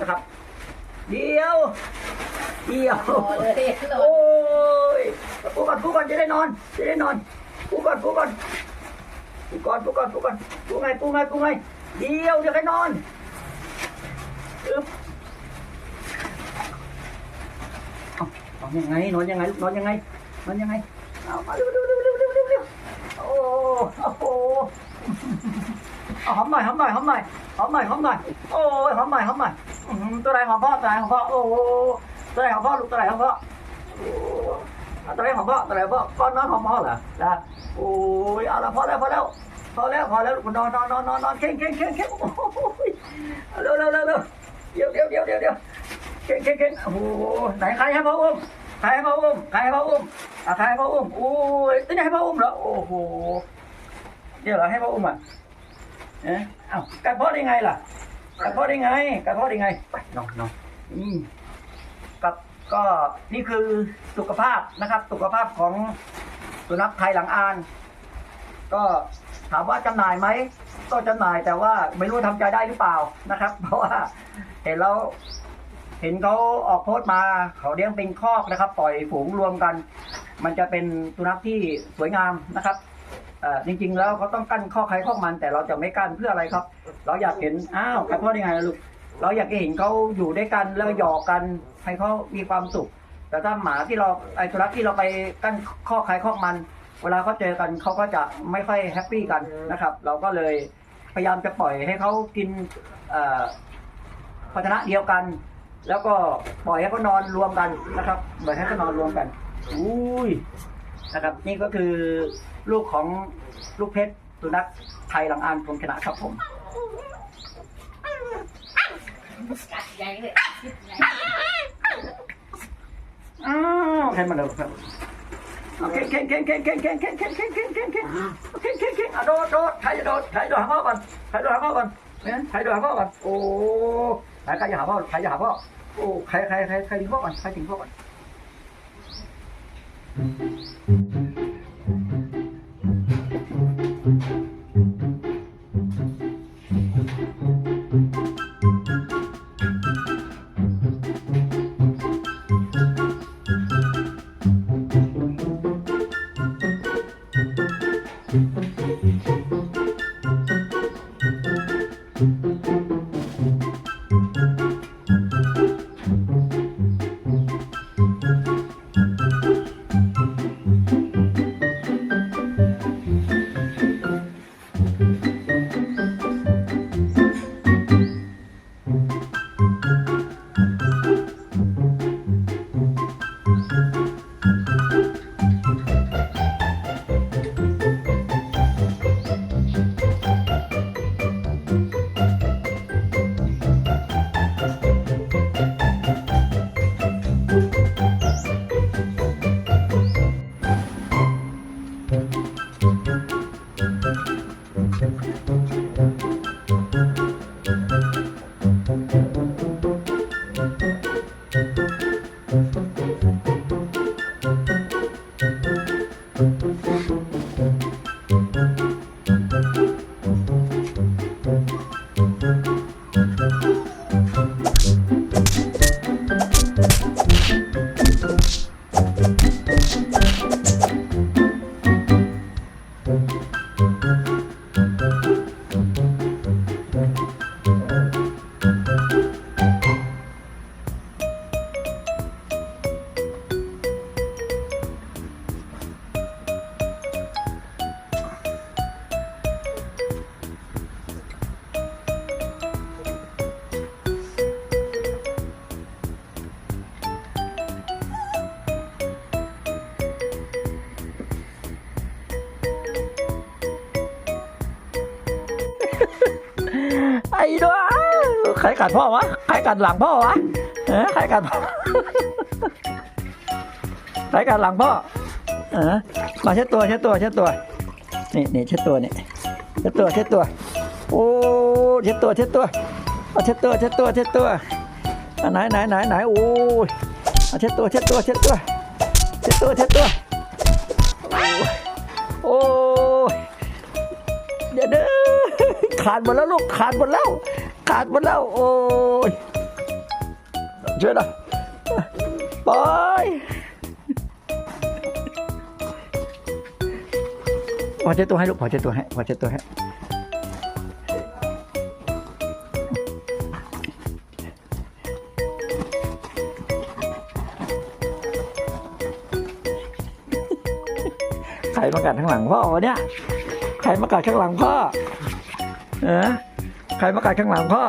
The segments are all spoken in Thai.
นะครับ เดียว เดียว รอเลยรอโอ้ยปูก่อนปูก่อนจะได้นอน จะได้นอนปูก่อนปูก่อนปูก่อนปูก่อนปูก่อนปูไงปูไงปูไงเดียวเดี๋ยวให้นอนอึ๊บเอานอนยังไงนอนยังไงลูกนอนยังไงนอนยังไงเอามาเร็วเร็วเร็วเร็วเร็วเร็วเร็วโอ้โหเอาหอมหน่อยหอมหน่อยหอมหน่อยหอมหน่อยหอมหน่อยโอ้ยหอมหน่อยหอมหน่อย อื้อหือตัวไหนของพ่อตัวไหนของพ่อโอ้โหตัวไหนของพ่อลูกตัวไหนของพ่อเอาตัวไหนของพ่อตัวไหนของพ่อก้อนน้อยของพ่อเหรอนะโอ้ยเอาละพอแล้วพอแล้วพอแล้วพอแล้วนอนนอนนอนนอนนอนเข่งเข่งเข่งเข่งโอ้ยเร็วเร็วเร็วเร็วเดี๋ยวเดี๋ยวเดี๋ยวเดี๋ยวเดี๋ยวเข่งเข่งเข่งโอ้โหไหนใครให้พ่ออุ้มใครให้พ่ออุ้มใครให้พ่ออุ้มอะใครให้พ่ออุ้มโอ้ยนี่ให้พ่ออุ้มเหรอโอ้โหเดี๋ยวเหรอให้พ่ออุ้มอะเอ๊ะเอ้ากัดพ่อได้ไงล่ะ กัดพ่อได้ไงกัดพ่อได้ไงไปนอนนอนอืมกับก็นี่คือสุขภาพนะครับ สุขภาพของสุนัขไทยหลังอาน ก็ถามว่าจำหน่ายไหมก็จำหน่ายแต่ว่าไม่รู้ทำใจได้หรือเปล่านะครับ เพราะว่าเห็นแล้วเห็นเขาออกโพสต์มาเขาเลี้ยงเป็นคอกนะครับ ปล่อยฝูงรวมกัน มันจะเป็นสุนัขที่สวยงามนะครับ จริง ๆ แล้วเขาต้องกั้นข้อใครข้อมัน แต่เราจะไม่กั้นเพื่ออะไรครับ เราอยากเห็นอ้าวใครพ่อได้ไงลูกเราอยากเห็นเขาอยู่ด้วยกันแล้วหยอกกันให้เขามีความสุข แต่ถ้าหมาที่เราไอ้สุนัขที่เราไปกั้นข้อใครข้อมัน เวลาเขาเจอกันเขาก็จะไม่ค่อยแฮปปี้กันนะครับ เราก็เลยพยายามจะปล่อยให้เขากินภาชนะเดียวกัน แล้วก็ปล่อยให้เขานอนรวมกันนะครับปล่อยให้เขานอนรวมกันอุ้ย นะครับ นี่ก็คือลูกของลูกเพชรสุนัขไทยหลังอานพงชนะครับผมใหญ่เลยใหญ่อ้าวให้มันเร็วครับโอเคเข่งเข่งเข่งเข่งเข่งเข่งเข่งเข่งเข่งเข่งเข่งเข่งเข่งเข่งอะโดดโดดใครจะโดดใครโดดหาพ่อก่อนใครโดดหาพ่อก่อนเนี่ยใครโดดหาพ่อก่อนโอ้ใครใครจะหาพ่อใครจะหาพ่อโอ้ใครใครใครใครถึงพ่อก่อนใครถึงพ่อก่อน Thank you. ด้วยใครกัดพ่อวะใครกัดหลังพ่อวะเออใครกัดพ่อใครกัดหลังพ่อเออมาเช็ดตัวเช็ดตัวเช็ดตัวนี่นี่เช็ดตัวนี่เช็ดตัวเช็ดตัวโอ้เช็ดตัวเช็ดตัวเอาเช็ดตัวเช็ดตัวเช็ดตัวอะไหนไหนไหนไหนโอ้ยเอาเช็ดตัวเช็ดตัวเช็ดตัวเช็ดตัวเช็ดตัวโอ้ ขาดหมดแล้วลูกขาดหมดแล้ว ขาดหมดแล้ว โอ้ยช่วยหน่อยปอยพอเช็ดตัวให้ลูกพอเช็ดตัวให้พอเช็ดตัวให้ใครมากัดข้างหลังพ่อวะเนี่ย ใครมากัดข้างหลังพ่อ เออใครมากัดข้างหลังพ่อ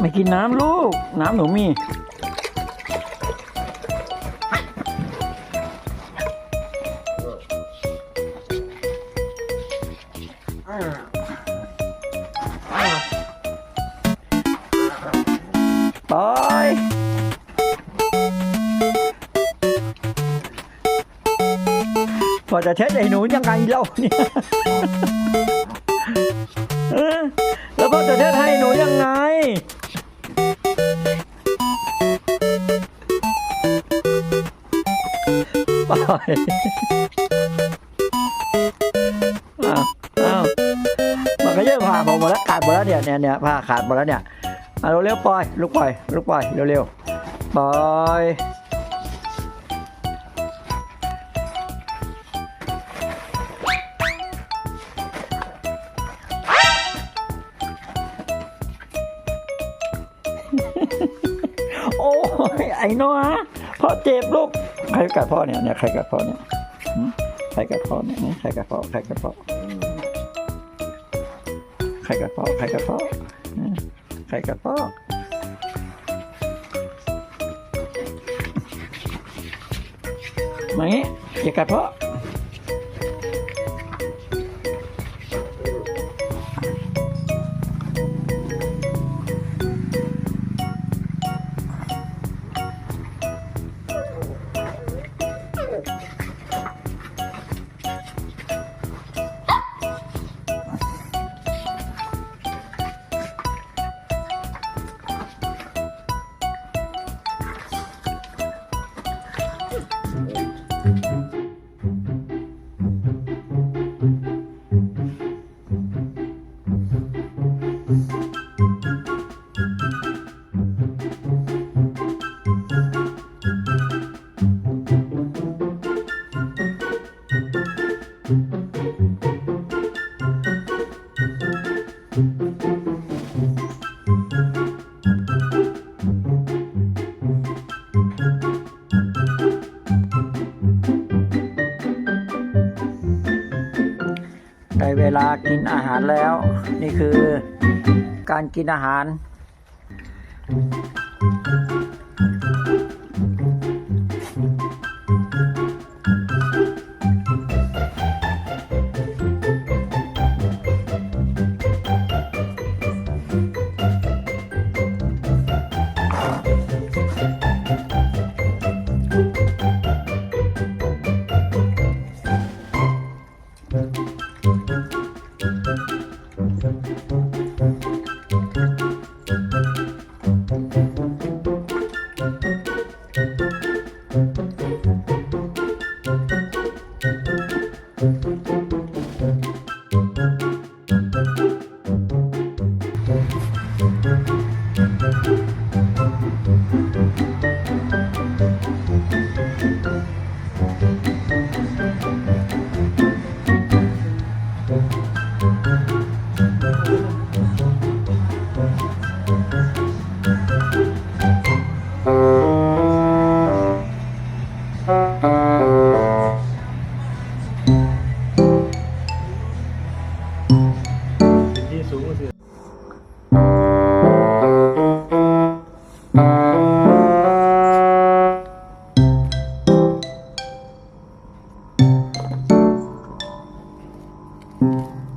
ไม่กินน้ำลูก น้ำหนูมี จะเช็ดไอ้หนูยังไงเล่าเนี่ยแล้วพ่อจะเช็ดให้หนูยังไงปอยอ้าวอ้าวมันก็เยอะผ่าผมหมดแล้วขาดหมดแล้วเนี่ยเนี่ยเนี่ยผ้าขาดหมดแล้วเนี่ยอะเร็วๆปล่อย ลูกปล่อย ลูกปล่อย เร็วๆปล่อย ยไอ้น้อพ่อเจ็บลูกใครกัดพ่อเนี่ยเนี่ยใครกัดพ่อเนี่ยใครกัดพ่อเนี่ยใครกัดพ่อใครกัดพ่อใครกัดพ่อใครกัดพ่อใครกัดพ่อมางี้อย่ากัดพ่อ ลากินอาหารแล้ว นี่คือการกินอาหาร Thank mm -hmm. you.